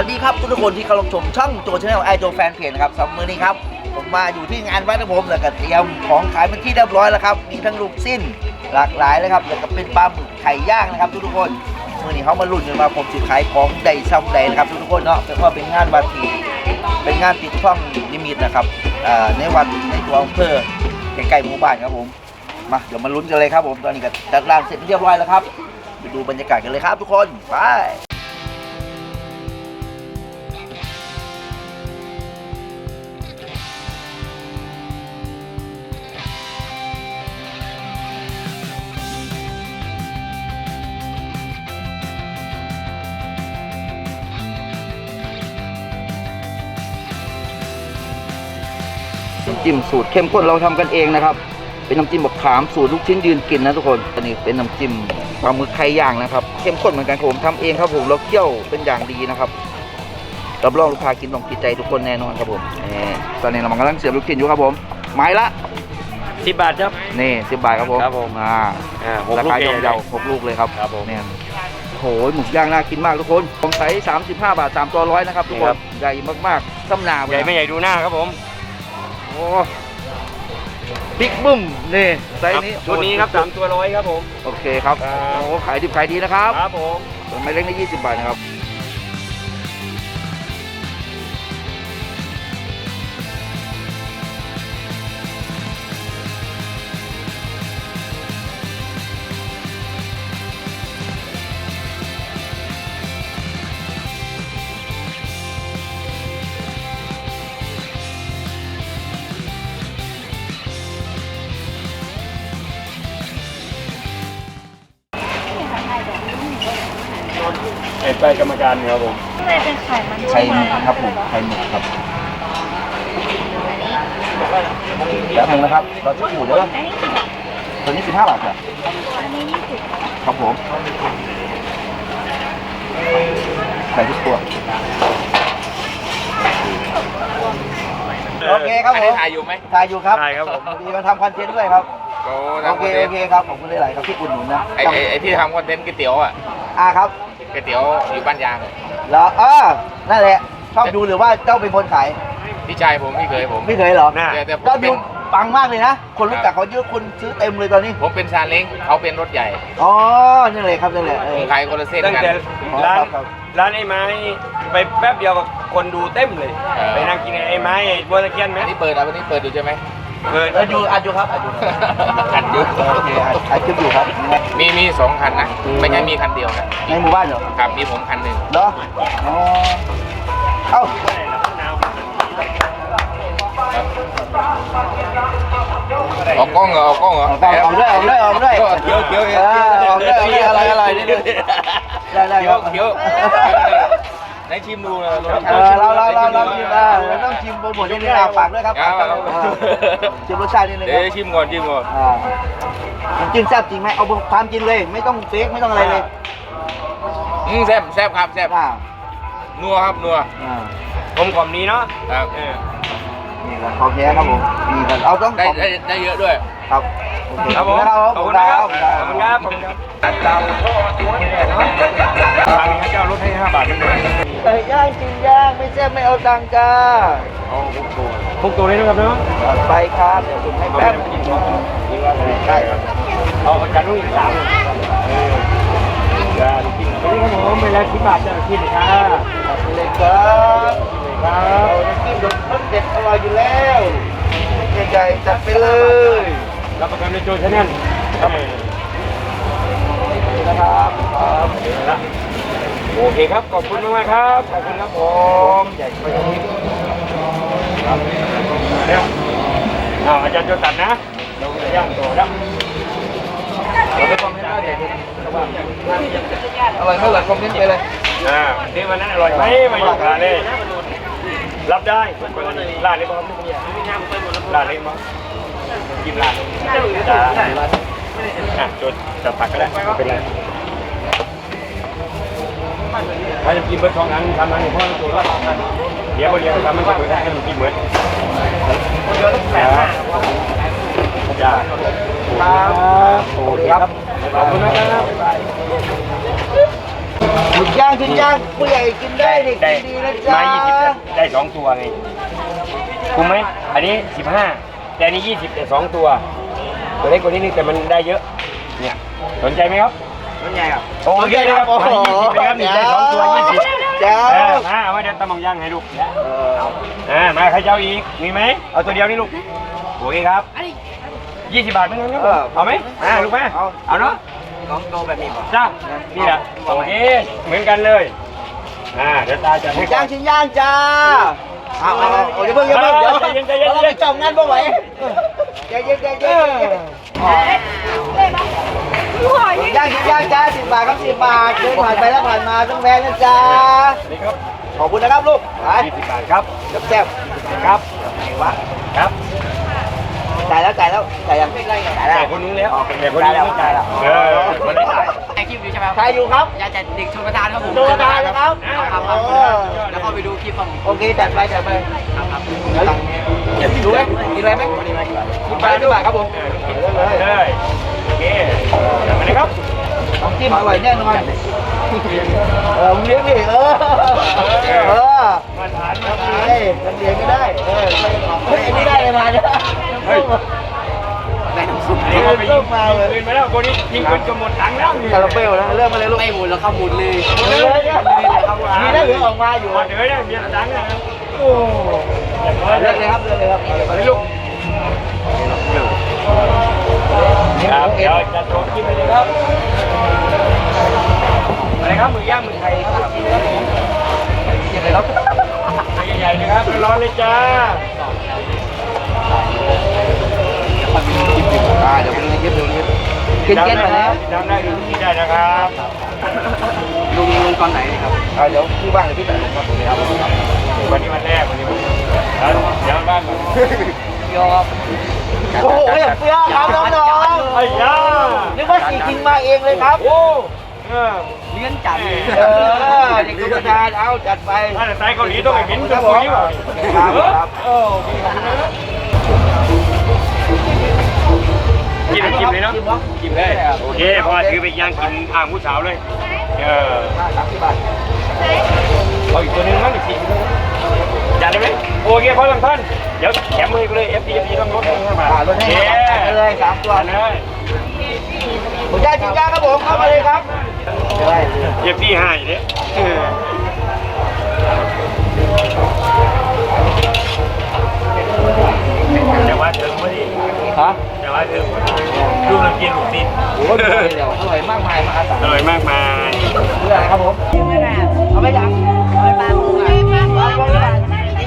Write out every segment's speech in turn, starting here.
วัสดีครับทุกคนที่เข้ารับชมช่องโจชาแนลไอโจแฟนเพจนะครับสำหรับมือนี้ครับ ผมมาอยู่ที่งานวัดนะผมแล้วก็เตรียมของขายเป็นที่เรียบร้อยแล้วครับ มีทั้งลูกสิ้นหลากหลายเลยครับแล้วก็เป็นปลาหมึกไข่ย่างนะครับทุกคนมือนี้เขามาลุ้นกันว่าผมจะขายของใดซ้ำใดนะครับทุกคนเนาะเพราะว่าเป็นงานวัดที่เป็นงานติดช่องนิมิตนะครับในวัดในตัวอำเภอใกล้ๆหมู่บ้านครับผมมาเดี๋ยวมาลุ้นกันเลยครับผมตอนนี้ก็จัดร้านเสร็จเรียบร้อยแล้วครับไปดูบรรยากาศกันเลยครับทุกคนไป จิ้มสูตรเข้มข้นเราทำกันเองนะครับ เป็นน้ำจิ้มบักขามสูตรลูกชิ้นยืนกินนะทุกคนอันนี้เป็นน้ำจิ้มปลาหมึกไข่ย่างนะครับเข้มข้นเหมือนกันครับผมทำเองครับผมเราเคี่ยวเป็นอย่างดีนะครับรับรองลูกค้ากินต้องติดใจทุกคนแน่นอนครับผมนี่ตอนนี้เรากำลังเสียบลูกชิ้นอยู่ครับผมไม้ละสิบบาทครับนี่สิบบาทครับผมครับผมอ่าอ่าหกราลูกคาเองย่อมเยาหกลูกเลยครับครับผมเนี่ยโหยหมึกย่างน่ากินมากทุกคนผมใส่35 บาท3ตัวร้อยนะครับทุกคนใหญ่มากๆซ้ำหนาใหญ่ไม่ใหญ่ดูหน้าครับผมโอ้บิ๊กบึ้มนี่ไซส์นี้ชุดนี้ครับสามตัวร้อยครับผม โอเคครับครับโอ้ขายดิบขายดีนะครับ ครับผมผมไม่เล็กได้20 บาทนะครับ ไข่มันไข่หมึกครับผมไข่หมึกครับแล้วนึงนะครับ เราจะอยู่เด้ออันนี้สิบบาทตัวนี้15บาทจ้ะอันนี้ยี่สิบครับผมใส่ทุกตัวโอเคครับผมถ่ายอยู่ไหมถ่ายอยู่ครับใช่ครับผมมีมาทำคอนเทนต์ด้วยครับโอ้โอทำคเคอนเทโอนต์เคครับขอบคุณหลายๆครับที่อุดหนุนนะไอ้ไอ้ไอ้ที่ทำคอนเทนต์ก๋วยเตี๋ยวอะอ่าครับก๋วยเตี๋ยวอยู่บ้านยาง แล้วอ่านั่นแหละ ชอบดูหรือว่าเจ้าเป็นคนขาย พี่ชายผมพี่เคยผมไม่เคยเหรอน่าแต่แต่ผมก็เป็ดูนปังมากเลยนะ คนรู้จักเขาเยอะคนซื้อเต็มเลยตอนนี้ ผมเป็นซาเล้งเขาเป็นรถใหญ่อ๋อนี่เลยครับนี่เลยเอผอ มขายคนละเส้นตั้งกัน แต่ร้านครับครับร้านไอ้ไม้ไปแป๊บเดียวกับคนดูเต็มเลย เออ ไปนั่งกินไอ้ไม้ไอ้บัวตะเคียนไหมอันนี้เปิดอะวันนี้เปิดอยู่ใช่ไหม เปิดเอออยู่อัดอยู่ครับอัดอยู่อัดอยู่โอเคอัดอัดคลิปอยู่ครับนี่ไงมีมีสองคันนะ ไม่ใช่มีคันเดียวนะในหมู่บ้านเหรอครับมีผมคันหนึ่งเหรออ๋อเอ้าออกกล้องเหรอออกกล้องเหรอเอาเอาเอาด้วยเอาด้วยเอาด้วยเคี้ยวเคี้ยวเออเอาด้วยเอาด้วยอะไรอะไรนี่ด้วยได้ได้เคี้คยรัวบเคี้ยว ไหนชิมดูเลยรสเออเราเราเราเราชิมอะเราต้องชิมโปรโมทนิดนึงอะฝากด้วยครับครับฝากด้วยอ่าชิมรสชาตินิดนึงเดี๋คยวรับชิมก่อนชิมก่อนอ่าน้ำจิ้มแซ่บจริงไหมเอาความจริงเลย ไม่ต้องเฟกไม่ต้องอะไรเลยอืมแซ่บแซ่บครับแซ่บอ่านัวครับนัวอ่าผมกล่อมนี้เนาะครับเออ นี่แหละของแท้ครับผมนี่ครับเอาต้องได้ขอบได้ได้เยอะด้วย ครับโอเคครับผมขขออบบคุคุณณคนะรัครับบขอบคุณครับขอบคุณครับทางนี้เจ้าลดให้ห้าบาทด้วยไก่ย่างกินย่างไม่แซ่บไม่เอาตังค์จ้าเอาพวกตัวพวกตัวนี้นะครับเนาะไปครับเดี๋ยวผมให้แป๊บใช่ครับเอาจานนู้นอีกสามเออจานกินนี่ครับผมเป็นแล้วสิบบาทจะกินค่ะขอบคุณเลยครับครับน้ำจิ้มรสรสเด็ด อร่อยอยู่แล้วใหญ่ๆจัดไปเลยรับประกันในโจชแนลครับนี่นะครับครับโอเคครับ ขอบคุณมากๆครับ ขอบคุณครับผผมมใหญ่ไปตรงนี้ครับเดี๋ยวอ้าวอาจารย์โจตัดนะเราจะย่างต่อแล้วเราไปคอมเมนต์ได้เดี๋ยวอร่อยไม่อร่อยคอมเมนต์ไปเลยอ่าที่วันนั้นอร่อยไหมมาอยู่ร้านเลย รับได้ร้านนี้บ้างร้านนี้บ้างกินร้านนี้จ้าอะโจจะผักก็ได้ไม่เป็นไรถ้าจะกินเบอร์สองอันทำอันหนึ่งพ่อตัวละเดี๋ยวเดี๋ยวทำมันก็เปิดได้ให้มันกินเหมือนจ้าครับโอเคครับขอบคุณนะครับ หมึกย่างชิ้นย่างผู้ใหญ่กินได้เด็กได้กินดีนะจ๊ะไม้ยี่สิบได้สองตัวไงคุ้มไหมอันนี้สิบห้าแต่อันนี้ยี่สิบแต่สองตัว ตัวเล็กกว่านี้นึงแต่มันได้เยอะ เนี่ยสนใจไหมครับมันใหญ่ครับโอเคนะครับโอ้โหยี่สิบนะครับนี่ได้สองตัวยี่สิบเจ้าเออมาเอามาเดี๋ยวตำมังย่างให้ลูกเอออ่ามาใครจะเอาอีกมีไหมเอาตัวเดียวนี่ลูกโอเคครับยี่สิบบาทเหมือนกันครับผมเอาไหมอ่าลูกไหมเอาเนาะ น้องโตแบบนี้ป่ะจ้านี่แหละโอเคเหมือนกันเลย อ่า เดี๋ยวตาจะหมึให้กย่างชิ้นย่างจ้าเอาเอาเอาเอาอย่าเพิ่งอย่าเพิ่งเดี๋ยวใจเย็นใจเย็นเราไปจอมงานบ่ไหวใจเย็นใจเย็นใจเย็นอ๋อหัวหมึกย่างชิ้นย่างจ้าสิบบาทครับสิบบาทเดินผ่านไปแล้วผ่านมาต้องแวะนะจ๊ะนี่ครับขอบคุณนะครับลูกไปยี่สิบบาทครับแซ่บครับ ๆไหนวะ ครับ จ่ายแล้วจ่ายแล้วจ่ายยังจ่ายแล้แต่วคนนู้นแล้วแต่คนนี้ไม่จ่ายแล้วเออมันได้จ่ายถ่ายคลิปอยู่ใช่ไหมครับใครอยู่ครับ อยากจะเด็กชนประธานครับผมโดนทานนะครับครับครับเออแล้วก็ไปดูคลิปของโอเคจัดไปจัดไปครับครับดูไหมกินอะไรไหมกินปลาด้วยบาทครับผมเลยโอเคมาเลยครับน้ำจิ้มอร่อยแน่นอน เออมึงเลี้ยงดิเออเออมาทานครับเฮ้ยมันเลี้ยงก็ได้เออเฮ้ยอันนี้ได้เลยมาเนี่ยเฮ้ยได้น้ำซุปนี่เขาไปยิงปืนมาแล้วคนนี้ยิงปืนจนหมดตังค์แล้วคาราเปลนะเริ่มมาเลยลูกไม่หมุนแล้วเข้าหมุนเลยเลยเนี่ยมีได้เหลือออกมาอยู่มาเดี๋ยวเนี่ยมีตังค์นะโอ้เลือกเลยครับเลือกเลยครับมาเลยลูกครับเดี๋ยวจะโทรกินไปเลยครับ ครับมือย่างมือไทยครับกินเลยครับใหญ่ๆนะครับร้อนเลยจ้าอ่าเดี๋ยวไปดูในคลิปดูในคลิปกินเก็ตมาแล้วจำได้ดูที่ได้นะครับลุงลุงตอนไหนครับอ่าเดี๋ยวที่บ้านเดี๋ยพี่แต่ลงครับตรงนี้ครับวันนี้วันแรกวันนี้วันแล้วเดี๋ยวบ้านก่อนโอ้โหเสื้อครับน้องไอ้ยาๆนึกว่าสีจริงมาเองเลยครับ โอ้ ลี้ยนจัดเลยเออเด็กธรรมดาเอาจัดไปถ้าแต่ไทยเกาหลีต้องไปเห็นจนคุยว่ะครับครับโอ้กินกินเลยเนาะกินเลยโอเคพอถือไปย่างกินอ่างผู้สาวเลยเออสามสิบบาทเอาอีกตัวนึงมั้งอีกทีจัดได้ไหมโอเคพอท่านท่านเดี๋ยวแถมมือไปเลย F D F D ต้องลดให้เข้ามาอ่ารถให้โอเคเลยสามตัวเลย ผมได้จริงจังครับผมเข้ามาเลยครับได้ F D ห้าอยู่เนี่ยแต่ว่าเธอไม่ดีฮะแต่ว่าเธอดูน้ำกินลูกติดโอ้โหเดี๋ยวอร่อยมากมายมหาศาลอร่อยมากมายเพื่ออะไรครับผมเอาไปยังเอาไปปลาหมูอะเอาไปปลา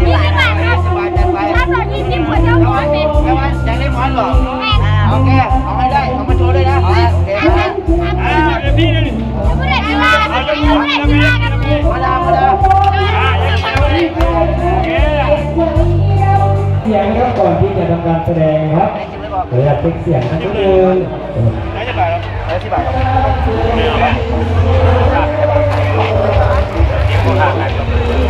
ยี่สิบบาทยี่สิบบาทจัดไปถ้าเรายี่สิบคนเจ้าของเป็นแค่วันยังได้หมอนหรอโอเคเอาให้ได้เอามา โชว์ด้วยนะโอเคครับอ่าเดี๋ยวพี่เลยผู้เล่นกีฬาผู้เล่นกีฬากันเลยมาดามมาดามอ่าอย่างนี้เลยโอเคเสียงครับก่อนที่จะทำการแสดงครับเดี๋ยวจะเช็คเสียงนะทุกคนได้จะไปแล้วเอาสิบาทครับไม่เอาละเดี๋ยวพวกห่างกันอ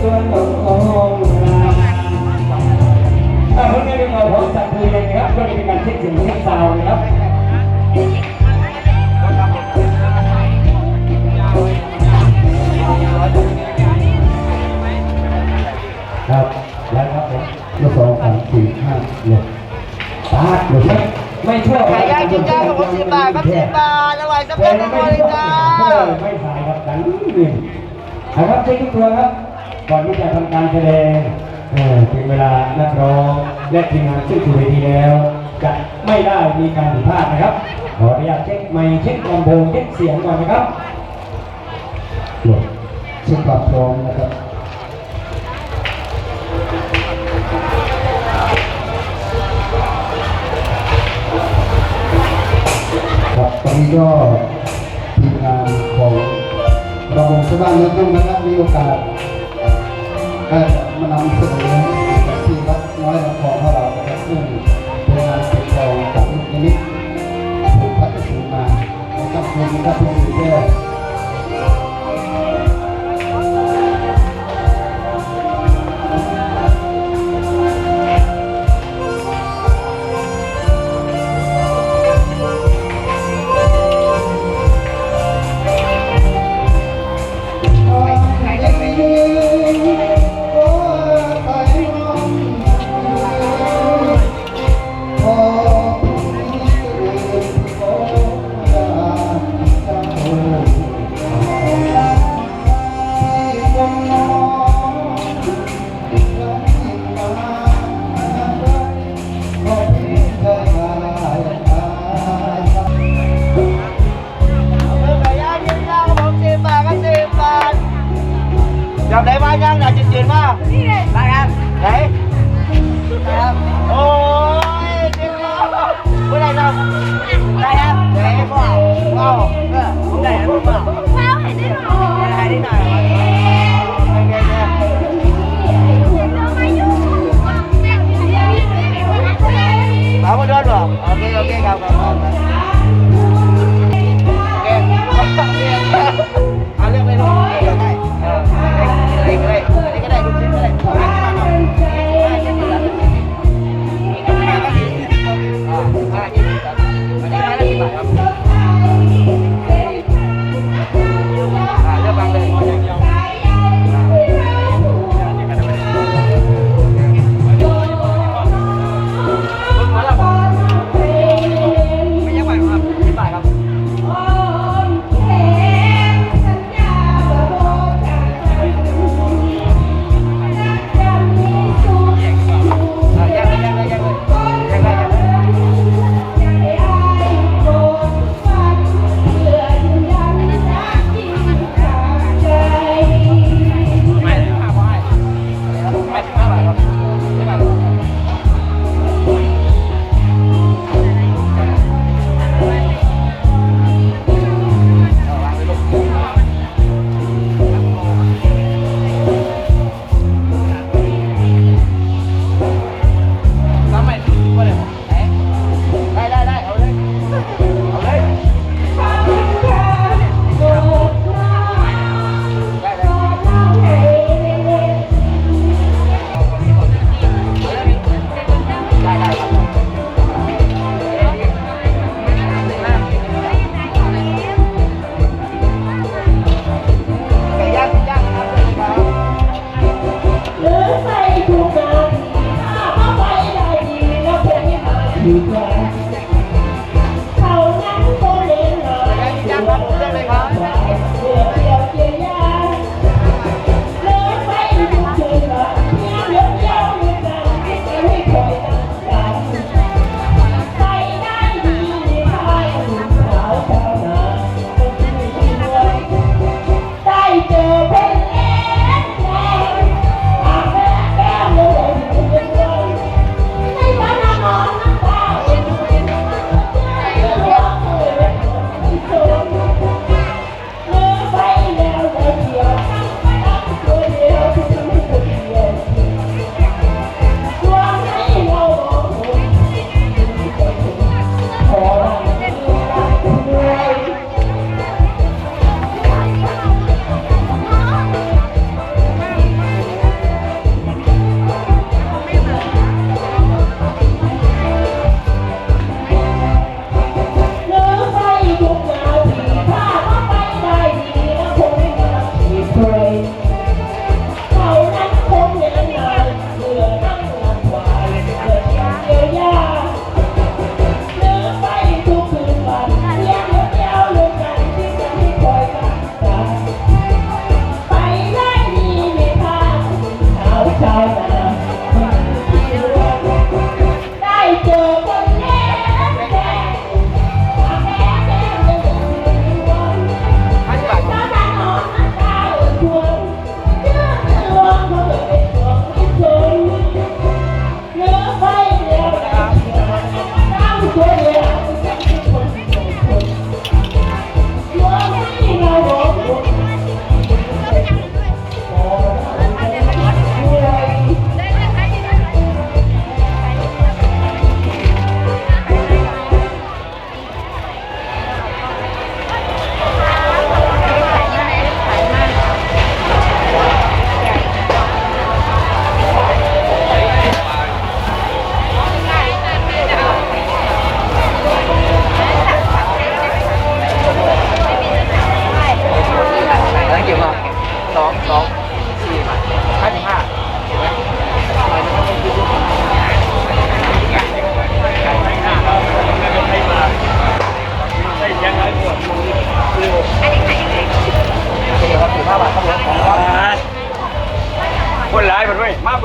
ตัวตกลงลาผลงานที่เราพบจากคือยังไงครับก็จะเป็นการเช็คเสียงเช็คซาวด์นะครับครับแล้วครับผมลูกสองสามสี่ห้าหกตาหรือไม่ไม่ทั่วไก่ย่างจิ้มจ้าครับผมสิบบาทครับสิบบาทอร่อยสักเพ็ดไม่อร่อยจ้าไม่ถ่ายครับดังนึ่นะครับเช็คทุกตัวครับ ก่อนที่จะทำการแสดงเออถึงเวลานักร้องและทีมงานขึ้นสู่เวทีแล้ว จะไม่ได้มีการผิดพลาดนะครับ ขออนุญาตเช็คไมค์เช็คลำโพงเช็คเสียงก่อนนะครับเช็คความพร้อมนะครับครับตอนนี้ก็ทีมงานของระบบชาวบ้านเมืองนุ่งนะครับมีโอกาส ได้มานำเสนอที่วัดน้อยละครของเรานะครับซึ่งเป็นงานเก็บทองของนิมิตผูกพัฒนามานะครับคุณครับคุณสุเทพได้ จำได้ไหมย่างหนาจืดๆมากนี่เลยไหนครับโอ้ยจริงเหรอเมื่อ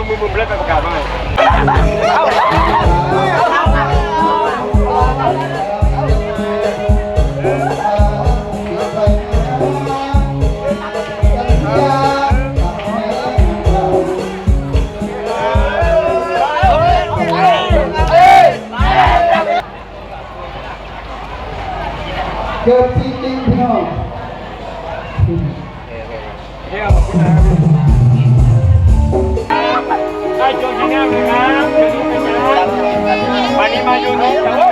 มึงมึงเล่นไปประกาศว่าง ยู่ที่จั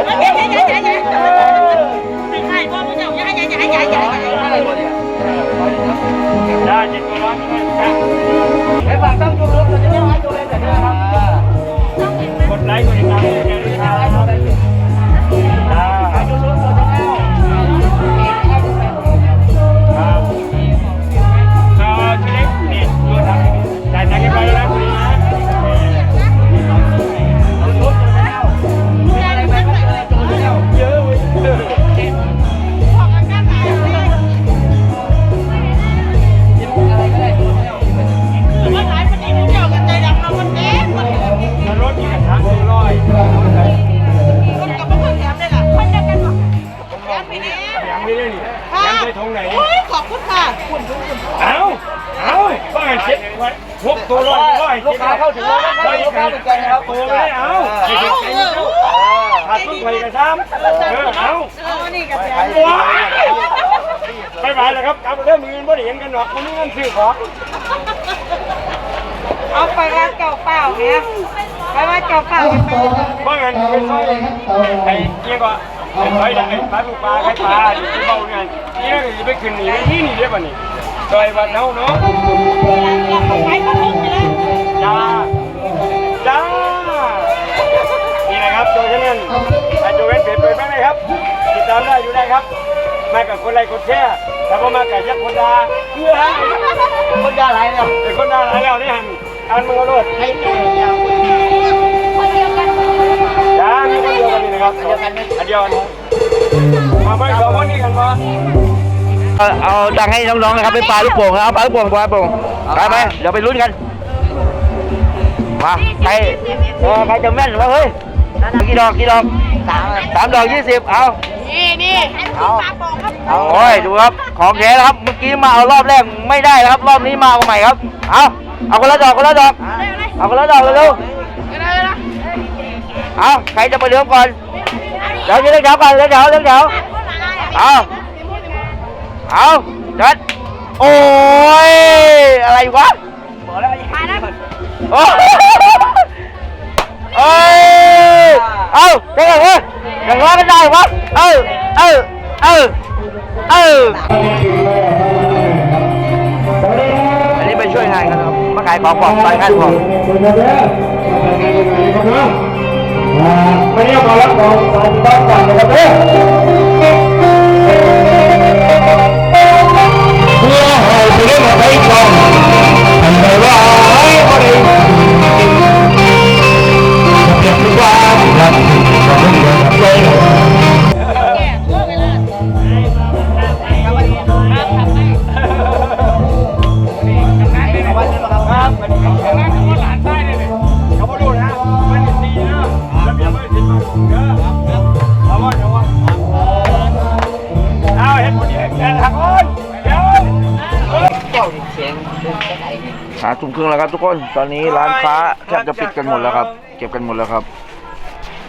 ลูกค้าเข้าถึงแล้วนะครับลูกค้าเป็นใจนะครับตัวไม่ได้เอาเอาเออขาดทุนไปกันซ้ำเออเอาเอานี่กับแถมว้าไปไปแล้วครับกลับเรื่องมือเงินบ่ได้เห็นกันหรอกมันมีเงินซื้อของเอาไปว่าเจ้าเปล่าเนี่ยไปว่าเจ้าเปล่าเอากันไปต่อครับบ้านเงินไปซอยต่อไอ้เงี้ยก็ไอ้ซอยไอ้ปลาลูกปลาไอ้ปลาที่เบาเงินนี่ก็ไปขึ้นนี่ไปที่นี่เรียกว่านี่ซอยวัดเนาเนาะไปก็ถึงเลย จ้าจ้านี่นะครับโจชแนลไอโจเวนเพจเปิดบ้างเลยครับติดตามได้อยู่ได้ครับ มากับคนไรกดแชร์ถ้าพอมากับยักษ์คนดาเพื่อให้คนยาไรเนี่ยเป็นคนดาหลายแล้วนี่หันอันมึงเอาโลดให้ตัวยาวคนเดียวกันจ้ามีคนเดียวกันนี่นะครับอันเดียวกันมาไปสองคนนี้กันมาเอาเอาดังให้น้องๆนะครับไปปลาลูกโป่งนะเอาปลาลูกโป่งปลาลูกโป่งไปไปเดี๋ยวไปลุ้นกัน มาใครเออใครจะแม่นวะเฮ้ยกี่ดอกกี่ดอกสามสามดอกยี่สิบเอานี่นี่เอาปากบอกครับเอาโอ้ยดูครับของแท้แล้วครับเมื่อกี้มาเอารอบแรกไม่ได้แล้วครับ รอบนี้มาเอาใหม่ครับเอาเอาคนละดอกคนละดอกเอาคนละดอกเร็วๆเอาใครจะไปเริ่มก่อนเดี๋ยวยืนเลี้ยงแถวก่อนเลี้ยงแถวเลี้ยงแถวเอาเอาจัดโอ้ยอะไรวะมาแล้ว โอ้เอ้ยเอาเดี๋ยวก่อนเว้ยอย่างน้อยไม่ได้วะเออเออเออเอออันนี้ไปช่วยงานกันครับมาขายของของไปงานของไม่ได้มารับของสารต้องการนะครับ ครับขอบคุณครับเลยแก่ตัวไปเลยครับทำให้ครับมันเขาจุ่มเบียร์ไม่อเอาว่าเอาว่าเอาเห็นคนนี้แกหักคนเดี๋ยวหาทุ่มครึ่งแล้วครับทุกคน ตอนนี้ร้านค้าแทบจะปิดกันหมดแล้วครับ เก็บกันหมดแล้วครับ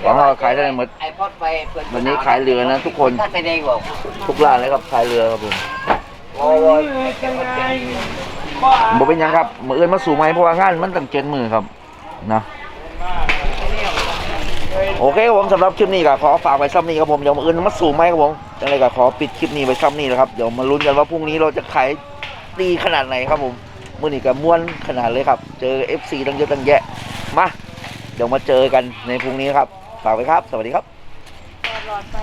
หวังว่าขายได้หมด ไอพอดไปเปิดวันนี้ขายเรือนะทุกคน ถ้าไปแดงบอกทุกร้านเลยครับขายเรือครับผมบ่เป็นหยังครับมืออื่นมาสู่ไหมเพราะว่างานมันตั้งเจ็ดมือครับนะโอเคครับผมสำหรับคลิปนี้ก็ขอฝากไว้ซ้ำนี้ครับผมเดี๋ยวมืออื่นมาสู่ไหมครับผมยังไงก็ขอปิดคลิปนี้ไว้ซ้ำนี้นะครับเดี๋ยวมาลุ้นกันว่าพรุ่งนี้เราจะขายดีขนาดไหนครับผมมื่อนี้ก็ม้วนขนาดเลยครับ เจอ FC ตั้งเยอะตั้งแยะมาเดี๋ยวมาเจอกันในพรุ่งนี้ครับ ฝากไว้ครับ สวัสดีครับรอดไป